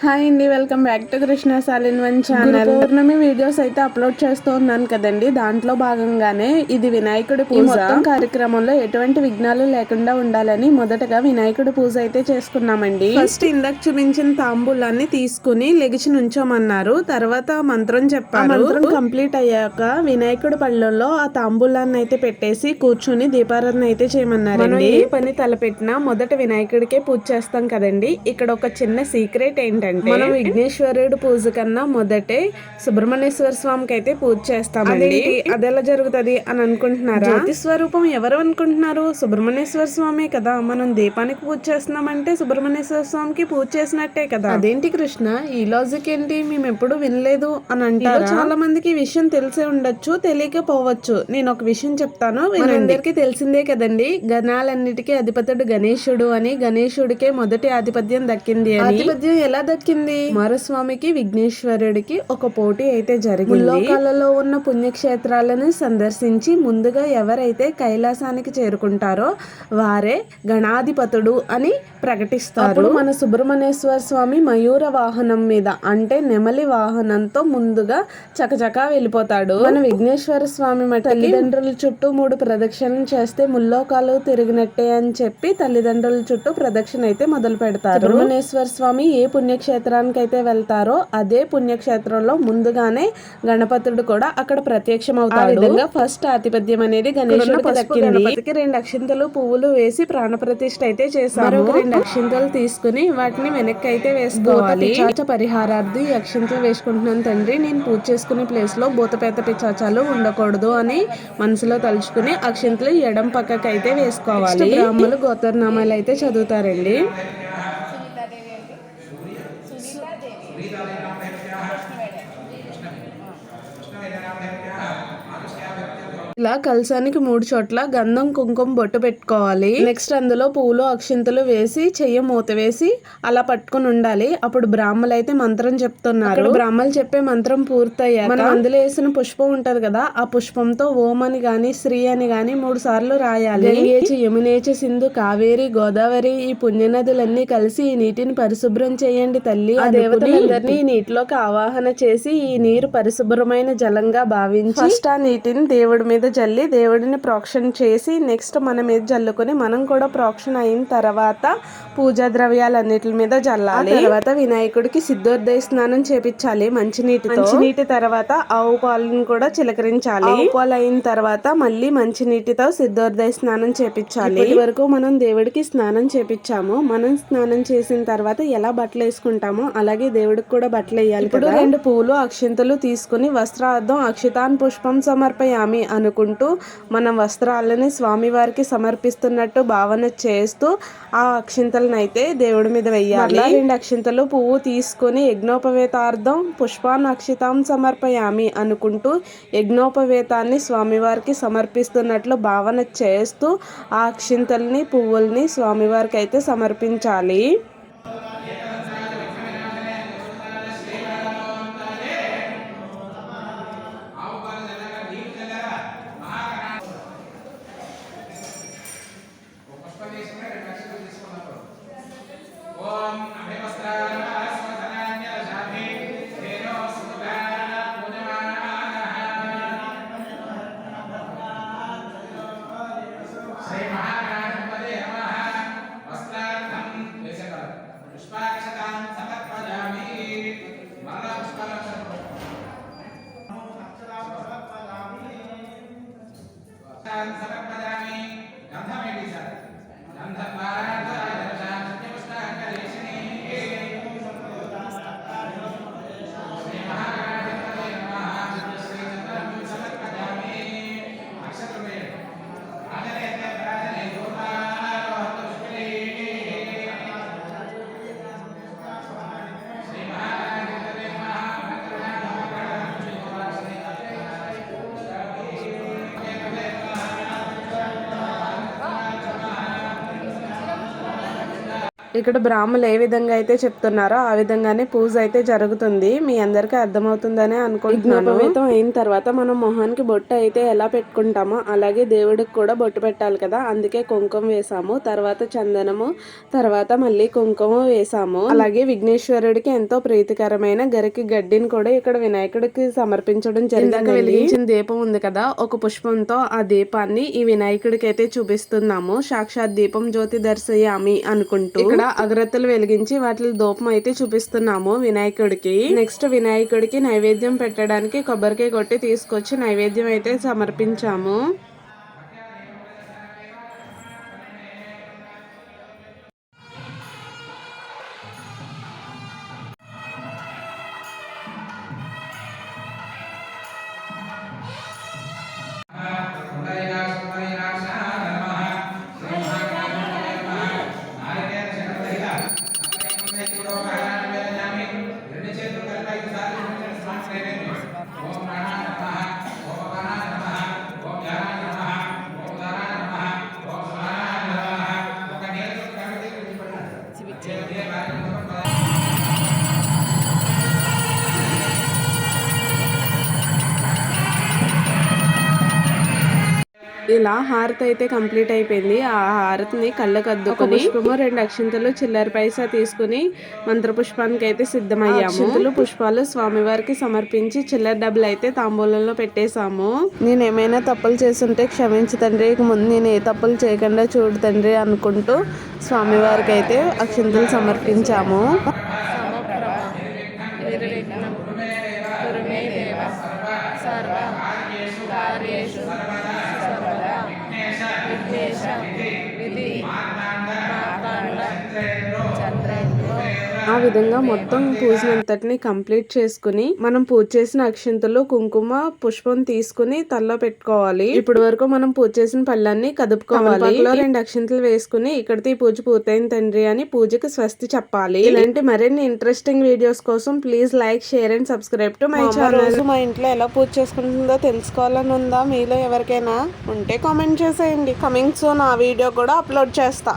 Hi అండి welcome back to Krishna సాలిన్ one channel. పౌర్ణమి వీడియోస్ అయితే అప్లోడ్ చేస్తూ ఉన్నాను కదండి దాంట్లో భాగంగానే ఇది వినాయకుడి పూజ. మొత్తం కార్యక్రమంలో ఎటువంటి విఘ్నాలు లేకుండా ఉండాలని మొదటగా వినాయకుడి పూజ అయితే చేసుకున్నామండి. ఫస్ట్ ఇందాక చూపించిన తాంబూలాన్ని తీసుకుని లెగిచి నుంచోమన్నారు తర్వాత మంత్రం చెప్పారు. మంత్రం కంప్లీట్ అయ్యాక వినాయకుడి పళ్ళల్లో ఆ తాంబూలాన్ని అయితే పెట్టేసి కూర్చుని దీపారాధన అయితే చేయమన్నారండి. ఏ పని తలపెట్టినా మొదట వినాయకుడికే పూజ చేస్తాం కదండి. ఇక్కడ ఒక చిన్న సీక్రెట్ ఏంటంటే మనం విఘ్నేశ్వరుడు పూజ కన్నా మొదటే సుబ్రహ్మణ్యేశ్వర స్వామికి అయితే పూజ చేస్తామండి. అది ఎలా జరుగుతుంది అని అనుకుంటున్నారా? జ్యోతి స్వరూపం ఎవరు అనుకుంటున్నారు? సుబ్రహ్మణ్యేశ్వర స్వామి కదా మనం దీపానికి పూజ చేస్తున్నామంటే సుబ్రహ్మణ్యేశ్వర స్వామికి పూజ చేసినట్టే కదా. అదేంటి కృష్ణ? ఈ లాజిక్ ఏంటి? మేము ఎప్పుడు వినలేదు అని అంటారు? చాలా మందికి ఈ విషయం తెలిసే ఉండొచ్చు తెలియకపోవచ్చు. నేను ఒక విషయం చెప్తాను అందరికీ తెలిసిందే కదండి గణాలన్నిటికీ అధిపతుడు గణేశుడు అని గణేశుడికే మొదటి ఆధిపత్యం దక్కింది అని. ఆధిపత్యం ఎలా దక్కింది కుమారస్వామికి విఘ్నేశ్వరుడికి ఒక పోటీ అయితే జరిగింది. లోకాలలో ఉన్న పుణ్యక్షేత్రాలను సందర్శించి ముందుగా ఎవరైతే కైలాసానికి చేరుకుంటారో వారే గణాధిపతుడు అని ప్రకటిస్తారు. మన సుబ్రహ్మణ్యేశ్వర స్వామి మయూర వాహనం మీద అంటే నెమలి వాహనంతో ముందుగా చకచకా వెళ్ళిపోతాడు. మన విఘ్నేశ్వర స్వామి మట తల్లిదండ్రుల చుట్టూ మూడు ప్రదక్షిణలు చేస్తే ముల్లోకాలు తిరిగినట్టే అని చెప్పి తల్లిదండ్రుల చుట్టూ ప్రదక్షిణ అయితే మొదలు పెడతారు సుబ్రహ్మణ్యేశ్వర స్వామి ఏ పుణ్యక్షేత్రానికి అయితే వెళ్తారో అదే పుణ్యక్షేత్రంలో ముందుగానే గణపతుడు కూడా అక్కడ ప్రత్యక్షం అవుతాడు విధంగా ఫస్ట్ ఆధిపత్యం అనేది గణేశుడికి దక్కింది. రెండు అక్షింతలు పువ్వులు వేసి ప్రాణ ప్రతిష్ఠ అయితే చేశారు రెండు అక్షింతలు తీసుకుని వాటిని వెనక్కి అయితే వేసుకోవాలి పరిహారార్థి అక్షింతలు వేసుకుంటున్నాను తండ్రి. నేను పూజ చేసుకునే ప్లేస్లో భూతపేత పిచాచాలు ఉండకూడదు అని మనసులో తలుచుకుని అక్షింతలు ఎడం పక్కకి అయితే వేసుకోవాలి బ్రాహ్మణులు గోత్రనామాలు అయితే చదువుతారండి. ఇలా కలసానికి మూడు చోట్ల గంధం కుంకుమ బొట్టు పెట్టుకోవాలి. నెక్స్ట్ అందులో పువ్వులు అక్షింతలు వేసి చెయ్యి మూత వేసి అలా పట్టుకుని ఉండాలి. అప్పుడు బ్రాహ్మలు అయితే మంత్రం చెప్తున్నారు. బ్రాహ్మలు చెప్పే మంత్రం పూర్తయ్యాక మనం అందులో వేసిన పుష్పం ఉంటది కదా ఆ పుష్పంతో ఓం అని గాని శ్రీ అని గాని మూడు సార్లు రాయాలి. గంగేచి యమునేచి సింధు కావేరి గోదావరి ఈ పుణ్యనదులన్నీ కలిసి ఈ నీటిని పరిశుభ్రం చేయండి తల్లి ఆ దేవతలందరినీ నీటిలోకి ఆవాహన చేసి ఈ నీరు పరిశుభ్రమైన జలంగా భావించి ఫస్ట్ ఆ నీటిని దేవుడి మీద జల్లి దేవుడిని ప్రోక్షణ చేసి నెక్స్ట్ మన మీద జల్లుకొని మనం కూడా ప్రోక్షణ అయిన తర్వాత పూజా ద్రవ్యాలన్నిటి మీద జల్లాలి. తర్వాత వినాయకుడికి సిద్ధోదయ స్నానం చేపించాలి మంచినీటితో మంచినీటి తర్వాత ఆవు పాలను కూడా చిలకరించాలి. ఆవు పాలు అయిన తర్వాత మళ్ళీ మంచినీటితో సిద్ధోదయ స్నానం చేపించాలి. ఇప్పటి వరకు మనం దేవుడికి స్నానం చేపించాము. మనం స్నానం చేసిన తర్వాత ఎలా బట్టలు వేసుకుంటామో అలాగే దేవుడికి కూడా బట్టలు వేయాలి ఇప్పుడు రెండు పూలు అక్షింతలు తీసుకుని వస్త్రార్థం అక్షితాన్ పుష్పం సమర్పయామి అనుకుంటూ మన వస్త్రాలని స్వామివారికి సమర్పిస్తున్నట్టు భావన చేస్తూ ఆ అక్షింతలను అయితే దేవుడి మీద వెయ్యాలి. రెండు అక్షింతలు పువ్వు తీసుకుని యజ్ఞోపవేతార్థం పుష్పాన్ని అక్షితాం సమర్పయామి అనుకుంటూ యజ్ఞోపవేతాన్ని స్వామివారికి సమర్పిస్తున్నట్లు భావన చేస్తూ ఆ అక్షింతల్ని పువ్వుల్ని స్వామివారికి అయితే సమర్పించాలి. ఇక్కడ బ్రాహ్మలు ఏ విధంగా అయితే చెప్తున్నారో ఆ విధంగానే పూజ అయితే జరుగుతుంది. మీ అందరికీ అర్థమవుతుందనే అనుకుంటున్నాను. యజ్ఞోపవీతం అయిన తర్వాత మనం మొహానికి బొట్టు అయితే ఎలా పెట్టుకుంటామో అలాగే దేవుడికి కూడా బొట్టు పెట్టాలి కదా. అందుకే కుంకుమ వేసాము తర్వాత చందనము తర్వాత మళ్ళీ కుంకుమ వేసాము. అలాగే విఘ్నేశ్వరుడికి ఎంతో ప్రీతికరమైన గరికి గడ్డిని కూడా ఇక్కడ వినాయకుడికి సమర్పించడం జరిగింది వెలిగించిన దీపం ఉంది కదా ఒక పుష్పంతో ఆ దీపాన్ని ఈ వినాయకుడికి అయితే చూపిస్తున్నాము. సాక్షాత్ దీపం జ్యోతి దర్శయామి అనుకుంటూ. ఇక్కడ అగరత్తులు వెలిగించి వాటి దూపం అయితే చూపిస్తున్నాము వినాయకుడికి. నెక్స్ట్ వినాయకుడికి నైవేద్యం పెట్టడానికి కొబ్బరికాయ కొట్టి తీసుకొచ్చి నైవేద్యం అయితే సమర్పించాము. ఇలా హారతి అయితే కంప్లీట్ అయిపోయింది. ఆ హారతిని కళ్ళకు అద్దుకొని పుష్పము రెండు అక్షింతలు చిల్లర పైసా తీసుకుని మంత్రపుష్పానికి అయితే సిద్ధమయ్యాము. అక్షింతలు పుష్పాలు స్వామివారికి సమర్పించి చిల్లర డబ్బులు అయితే తాంబూలంలో పెట్టేశాము. నేను ఏమైనా తప్పులు చేస్తుంటే క్షమించు తండ్రి ఇక ముందు నేను ఏ తప్పులు చేయకుండా చూడు తండ్రి అనుకుంటూ స్వామివారికి అయితే అక్షింతలు సమర్పించాము. ఆ విధంగా మొత్తం పూజనంతటిని కంప్లీట్ చేసుకుని మనం పూజ చేసిన అక్షింతలు కుంకుమ పుష్పం తీసుకుని తల్లో పెట్టుకోవాలి. ఇప్పటి వరకు మనం పూజ చేసిన పళ్ళన్ని కదుపుకోవాలి. రెండు అక్షింతలు వేసుకుని ఇక్కడితో ఈ పూజ పూర్తయింది తండ్రి అని పూజకి స్వస్తి చెప్పాలి. ఇలాంటి మరిన్ని ఇంట్రెస్టింగ్ వీడియోస్ కోసం please like share and subscribe to my channel మా ఇంట్లో ఎలా పూజ చేసుకుంటుందో తెలుసుకోవాలని ఉందా? మీలో ఎవరికైనా ఉంటే కామెంట్ చేసేయండి. కమింగ్ సూన్ ఆ వీడియో కూడా అప్లోడ్ చేస్తా.